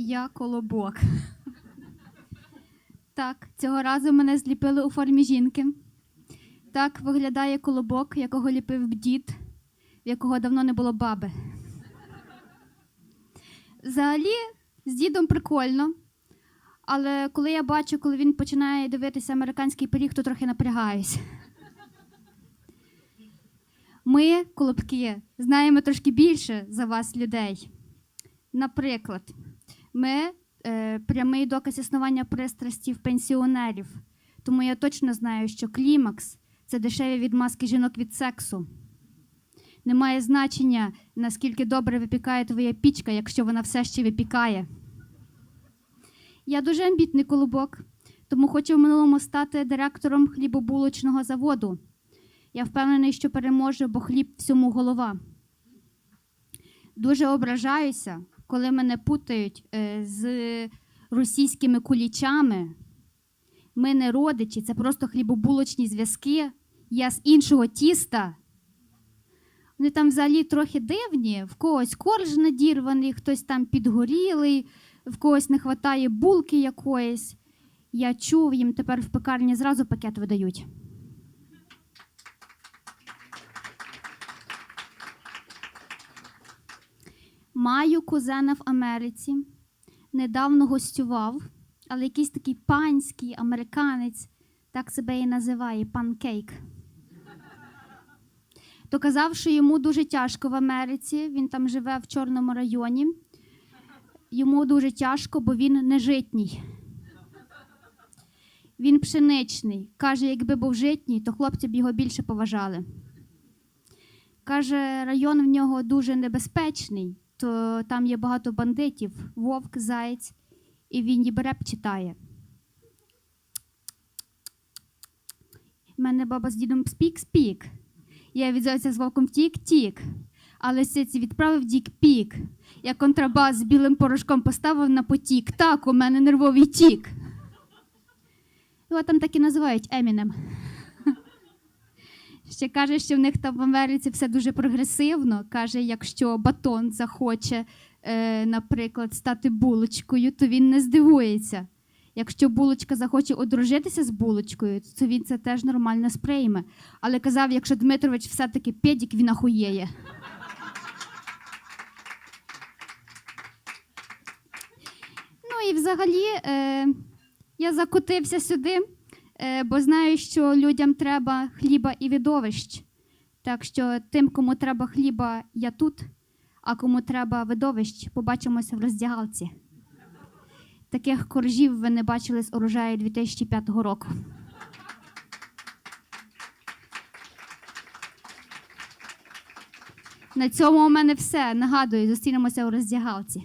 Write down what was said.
Я колобок. Так, цього разу мене зліпили у формі жінки. Так виглядає колобок, якого ліпив дід, в якого давно не було баби. Взагалі, з дідом прикольно. Але коли я бачу, коли він починає дивитися американський пиріг, то трохи напрягаюсь. Ми, колобки, знаємо трошки більше за вас, людей. Наприклад, ми е, прямий доказ існування пристрастів пенсіонерів. Тому я точно знаю, що клімакс це дешеві відмазки жінок від сексу. Немає значення, наскільки добре випікає твоя пічка, якщо вона все ще випікає. Я дуже амбітний колобок, тому хочу в минулому стати директором хлібобулочного заводу. Я впевнений, що переможу, бо хліб всьому голова. Дуже ображаюся, коли мене путають е, з російськими кулічами. Ми не родичі, це просто хлібобулочні зв'язки. Я з іншого тіста. Вони там взагалі трохи дивні, в когось корж надірваний, хтось там підгорілий, в когось не вистачає булки якоїсь. Я чув, їм тепер в пекарні зразу пакет видають. Маю кузена в Америці. Недавно гостював, але якийсь такий панський американець, так себе і називає панкейк. То казав, що йому дуже тяжко в Америці. Він там живе в Чорному районі. Йому дуже тяжко, бо він не житній. Він пшеничний. Каже, якби був житній, то хлопці б його більше поважали. Каже, район в нього дуже небезпечний, то там є багато бандитів, вовк, заєць, і він ніби реп читає. У мене баба з дідом спік-спік. Я відзиваюся з вовком тік-тік. Але сиці відправив дік-пік. Я контрабас з білим порошком поставив на потік. Так, у мене нервовий тік. Його там так і називають Емінем. Ще каже, що в них там в Америці все дуже прогресивно. Каже, якщо батон захоче, е, наприклад, стати булочкою, то він не здивується. Якщо булочка захоче одружитися з булочкою, то він це теж нормально сприйме. Але казав, якщо Дмитрович все-таки педік, він ахуєє. Ну і взагалі е, я закотився сюди, бо знаю, що людям треба хліба і видовищ. Так що тим, кому треба хліба, я тут, а кому треба видовищ, побачимося в роздягалці. Таких коржів ви не бачили з урожаю 2005 року. На цьому у мене все. Нагадую, зустрінемося у роздягалці.